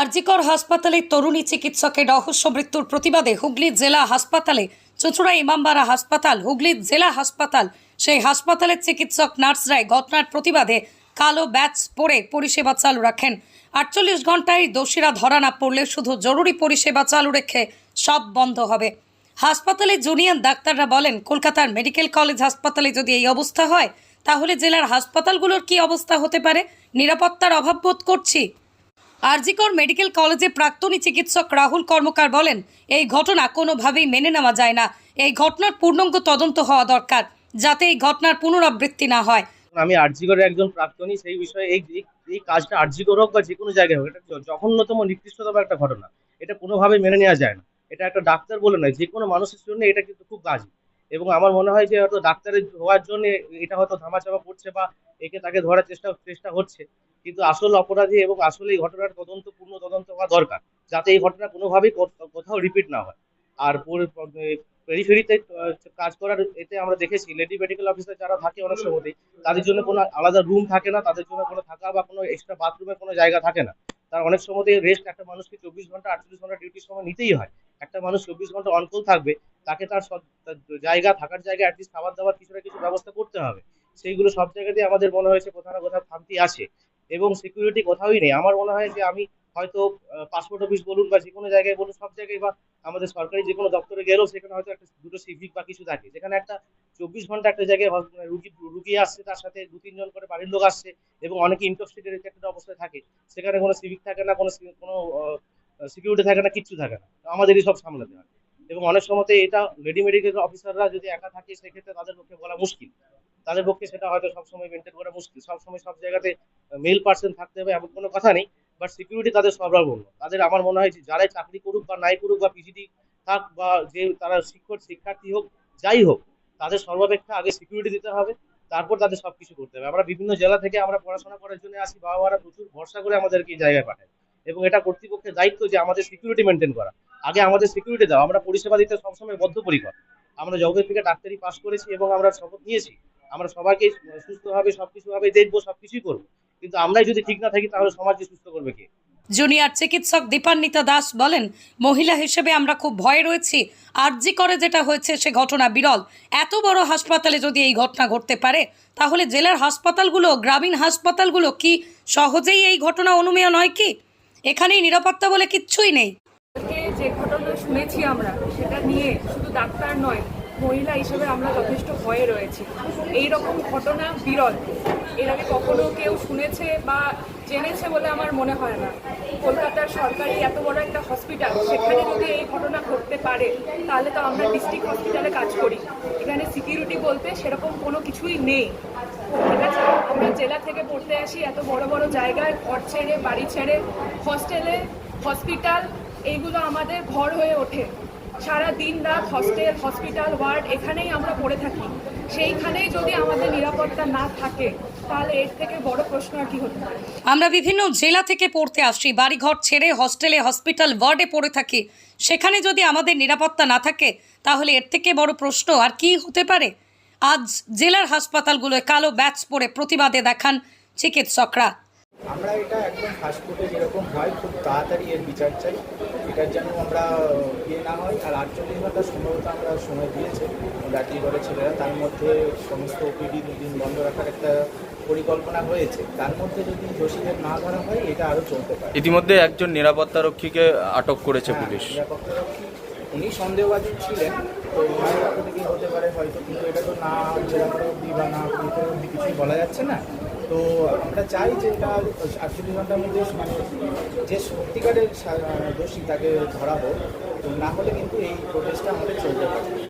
আরজিকর হাসপাতালে তরুণী চিকিৎসকের রহস্য মৃত্যুর প্রতিবাদে হুগলি জেলা হাসপাতালে চুঁচুড়া ইমামবাড়া হাসপাতাল, হুগলি জেলা হাসপাতাল। সেই হাসপাতালের চিকিৎসক নার্সরাই ঘটনার প্রতিবাদে কালো ব্যাচ পরে পরিষেবা চালু রাখেন। আটচল্লিশ ঘন্টায় দোষীরা ধরা না পড়লে শুধু জরুরি পরিষেবা চালু রেখে সব বন্ধ হবে। হাসপাতালে জুনিয়র ডাক্তাররা বলেন, কলকাতার মেডিকেল কলেজ হাসপাতালে যদি এই অবস্থা হয়, তাহলে জেলার হাসপাতালগুলোর কি অবস্থা হতে পারে? নিরাপত্তার অভাব বোধ করছি। আরজিকর মেডিকেল কলেজে প্রাক্তনী চিকিৎসক রাহুল কর্মকার বলেন, এই ঘটনা কোনোভাবেই মেনে নেওয়া যায় না। এই ঘটনার পূর্ণাঙ্গ তদন্ত হওয়া দরকার, যাতে এই ঘটনার পুনরাবৃত্তি না হয়। আমি আরজিগরের একজন প্রাক্তনী, সেই বিষয়ে এই এই- কাজটা আরজিগর হোক বা যে কোনো জায়গায় হোক, এটা জঘন্যতম, নিকৃষ্টতম একটা ঘটনা। এটা কোনোভাবে মেনে নেওয়া যায় না। এটা একটা ডাক্তার বলে নয়, যে কোনো মানুষের জন্য এটা কিন্তু খুব বাজে এবং আমার মনে হয় যে হয়তো ডাক্তারের হওয়ার জন্য এটা হয়তো ধামাচাপা পড়ছে বা একে তাকে ধরার চেষ্টা চেষ্টা হচ্ছে। কিন্তু আসল অপরাধী এবং আসলে এই ঘটনার তদন্ত পূর্ণ তদন্ত হওয়া দরকার, যাতে এই ঘটনা কোনোভাবেই কোথাও রিপিট না হয়। আর পেরিফেরিতে কাজ করার এতে আমরা দেখেছি লেডি মেডিকেল অফিসার যারা থাকে অনেক সময়তেই, তাদের জন্য কোনো আলাদা রুম থাকে না, তাদের জন্য কোনো থাকা বা কোনো এক্সট্রা বাথরুমের কোনো জায়গা থাকে না। তার অনেক সময়তেই রেস্ট একটা মানুষকে চব্বিশ ঘণ্টা, আটচল্লিশ ঘণ্টা ডিউটির সময় নিতেই হয়। একটা মানুষ চব্বিশ ঘণ্টা অনকল থাকবে, তাকে তার জায়গা, থাকার জায়গায় অ্যাটলিস্ট খাবার দাবার কিছু না কিছু ব্যবস্থা করতে হবে। সেইগুলো সব জায়গাতেই আমাদের মনে হয়েছে কোথাও না কোথাও খামতি আছে। এবং সিকিউরিটি কোথাওই নেই। আমার মনে হয় যে আমি হয়তো পাসপোর্ট অফিস বলুন বা যে কোনো জায়গায় বলুন, সব জায়গায় বা আমাদের সরকারি যে কোনো দপ্তরে গেলেও সেখানে হয়তো একটা দুটো সিভিক বা কিছু থাকে। যেখানে একটা চব্বিশ ঘণ্টা একটা জায়গায় মানে রুগী রুগী আসছে, তার সাথে দু, তিনজন করে বাড়ির লোক আসছে এবং অনেকে ইন্টক্সিকেটেড একটা অবস্থায় থাকে। সেখানে কোনো সিভিক থাকে না, কোনো কোনো সিকিউরিটি থাকে না, কিচ্ছু থাকে না। আমাদেরই সব সামলাতে হয়। এবং অনেক সময়তে এটা লেডি মেডিকেল অফিসাররা যদি একা থাকে, সেক্ষেত্রে তাদের পক্ষে বলা মুশকিল। তাদের পক্ষে সেটা হয়তো সবসময় মেনটেন করা মুশকিল। সবসময় সব জায়গাতে মেল পার্সন থাকতে হবে এমন কোনো কথা নেই বাট সিকিউরিটি তাদের সর্বাবন্ন তাদের আমার মনে হয় যে যারাই চাকরি করুক বা নাই করুক বা পিজিডি থাক বা যে তারা শিক্ষক, শিক্ষার্থী হোক, যাই হোক, তাদের সর্বাপেক্ষা আগে সিকিউরিটি দিতে হবে, তারপর তাদের সবকিছু করতে হবে। আমরা বিভিন্ন জেলা থেকে আমরা পড়াশোনা করার জন্য আসি বাবা মারা প্রচুর ভরসা করে আমাদেরকে এই জায়গায় পাঠায়। এবং এটা কর্তৃপক্ষের দায়িত্ব যে আমাদের সিকিউরিটি মেনটেন করা। আগে আমাদের সিকিউরিটি দাও, আমরা পরিষেবা দিতে সবসময় বদ্ধপরিকর। আমরা যবে থেকে ডাক্তারি পাশ করেছি এবং আমরা শপথ নিয়েছি। আমরা সবাইকে সুস্থভাবে সবকিছু ভাবে দেখব সবকিছুই করব। কিন্তু আমরাই যদি ঠিক না থাকি তাহলে সমাজকে সুস্থ করবে কে? জুনিয়র চিকিৎসক দীপান্বিতা দাস বলেন মহিলা হিসেবে আমরা খুব ভয়ে রয়েছি। আরজি করে যেটা হয়েছে সে ঘটনা বিরল। এত বড় হাসপাতালে যদি এই ঘটনা ঘটতে পারে তাহলে জেলার হাসপাতালগুলো গ্রামীণ হাসপাতালগুলো কি সহজেই এই ঘটনা অনুমেয় নয় কি? এখানেই নিরাপত্তা বলে কিচ্ছুই নেই। যে ঘটনা শুনেছি আমরা সেটা নিয়ে শুধু ডাক্তার নয় মহিলা হিসেবে আমরা যথেষ্ট ভয়ে রয়েছি। এই রকম ঘটনা বিরল। এর আগে কখনো কেউ শুনেছে বা জেনেছে বলে আমার মনে হয় না। কলকাতার সরকারি এত বড় একটা হসপিটাল, সেখানে যদি এই ঘটনা ঘটতে পারে, তাহলে তো আমরা ডিস্ট্রিক্ট হসপিটালে কাজ করি। এখানে সিকিউরিটি বলতে সেরকম কোনো কিছুই নেই। ঠিক আছে? আমরা জেলা থেকে পড়তে আসি, এত বড় বড় জায়গায়, ঘর ছেড়ে, বাড়ি ছেড়ে হস্টেলে হসপিটাল এইগুলো আমাদের ঘর হয়ে ওঠে। সারা দিন রাত হস্টেল হসপিটাল ওয়ার্ড এখানেই আমরা পড়ে থাকি। সেইখানেই যদি আমাদের নিরাপত্তা না থাকে, তাহলে এর থেকে বড় প্রশ্ন আর কি হতে পারে? আমরা বিভিন্ন জেলা থেকে পড়তে আসি বাড়িঘর ছেড়ে হস্টেলে হসপিটাল ওয়ার্ডে পড়ে থাকি। সেখানে যদি আমাদের নিরাপত্তা না থাকে, তাহলে এর থেকে বড় প্রশ্ন আর কি হতে পারে? আজ জেলার হাসপাতালগুলোয় কালো ব্যাচ পরে প্রতিবাদে দেখান চিকিৎসকরা। আমরা এটা একদম ফাস্টফুডে যেরকম হয় খুব তাড়াতাড়ি এর বিচার চাই। এটার জন্য আমরা ইয়ে না হয় আর আটচল্লিশ ঘণ্টা সম্ভবত আমরা সময় দিয়েছে। রাত্রি করে ছেলেরা তার মধ্যে সমস্ত ওপিডি দুদিন বন্ধ রাখার একটা পরিকল্পনা হয়েছে। তার মধ্যে যদি দোষীদের না ধরা হয় এটা আরও চলতে পারে। ইতিমধ্যে একজন নিরাপত্তারক্ষীকে আটক করেছে হ্যাঁ, পুলিশ। নিরাপত্তারক্ষী উনি সন্দেহবাদী ছিলেন তো ওনার পক্ষ থেকে হতে পারে হয়তো কিন্তু এটা তো না করা অবধি বা না কিছুই বলা যাচ্ছে না। তো আমরা চাই যে এটা আটচল্লিশ ঘণ্টার মধ্যে মানে যে সত্যিকারের দোষী তাকে ধরা হোক, তো না হলে কিন্তু এই প্রোটেস্টটা আমাদের চলতে পারে।